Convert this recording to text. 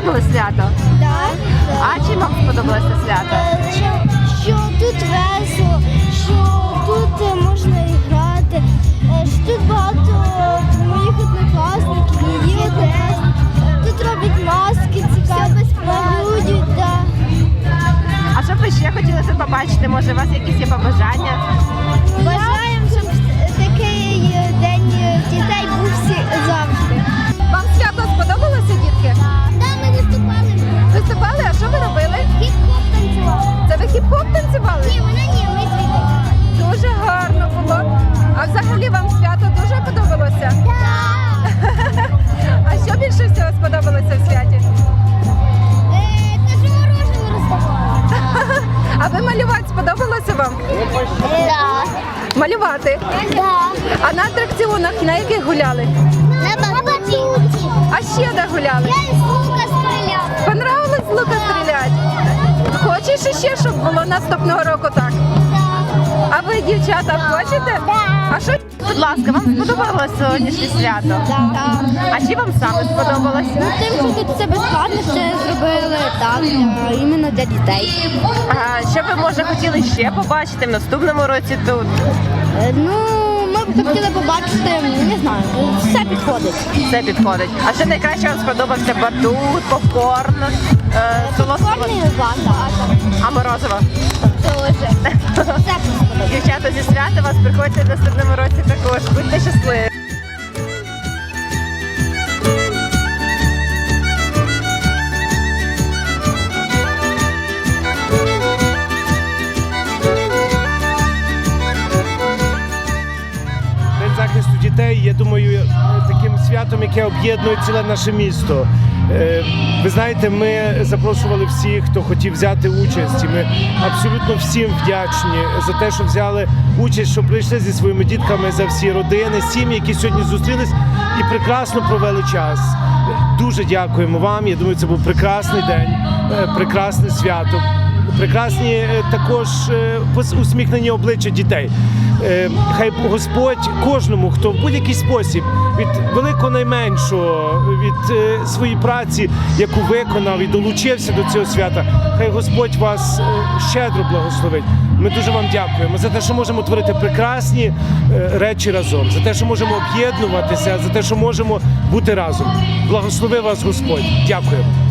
свято? Так. А чим вам сподобалося свято? Що, що тут весело, що тут е, можна грати, е, що тут багато моїх однокласників, її однокласників. Тут роблять маски цікаві, малюють, да. А що б ви ще хотіли тут побачити? Може, у вас якісь є побажання? Бажаємо, А ви малювати сподобалося вам? Так. Малювати. Так. А на атракціонах на яких гуляли? На батуті. А ще де гуляли? Я із лука стріляв. Понравилось з лука стріляти? Хочеш ще, щоб було наступного року так? А ви, дівчата, хочете? А що, будь ласка, вам сподобалося сьогоднішнє свято? А чи вам саме сподобалось? Тим, що тут це безплатно, це зробили так, іменно для дітей. А що ви може хотіли ще побачити в наступному році тут? Е, Ну, ми б хотіли побачити, не знаю, все підходить. Все підходить. А що найкраще вам сподобався батут, попкорн, е, солодкого? Формі вата, А морозиво? сподобалось. Дівчата зі свята вас приходьте в наступному році також. Будьте щасливі. Дітей, я думаю, таким святом, яке об'єднує ціле наше місто. Е, Ви знаєте, ми запрошували всіх, хто хотів взяти участь. І ми абсолютно всім вдячні за те, що взяли участь, що прийшли зі своїми дітками за всі родини, сім'ї, які сьогодні зустрілись і прекрасно провели час. Дуже дякуємо вам. Я думаю, це був прекрасний день, е, прекрасне свято. Прекрасні е, також е, усміхнені обличчя дітей. Е, Хай Господь кожному, хто в будь-який спосіб від великого найменшого, від своєї праці, яку виконав і долучився до цього свята, хай Господь вас щедро благословить. Ми дуже вам дякуємо за те, що можемо творити прекрасні речі разом, за те, що можемо об'єднуватися, за те, що можемо бути разом. Благослови вас Господь. Дякуємо.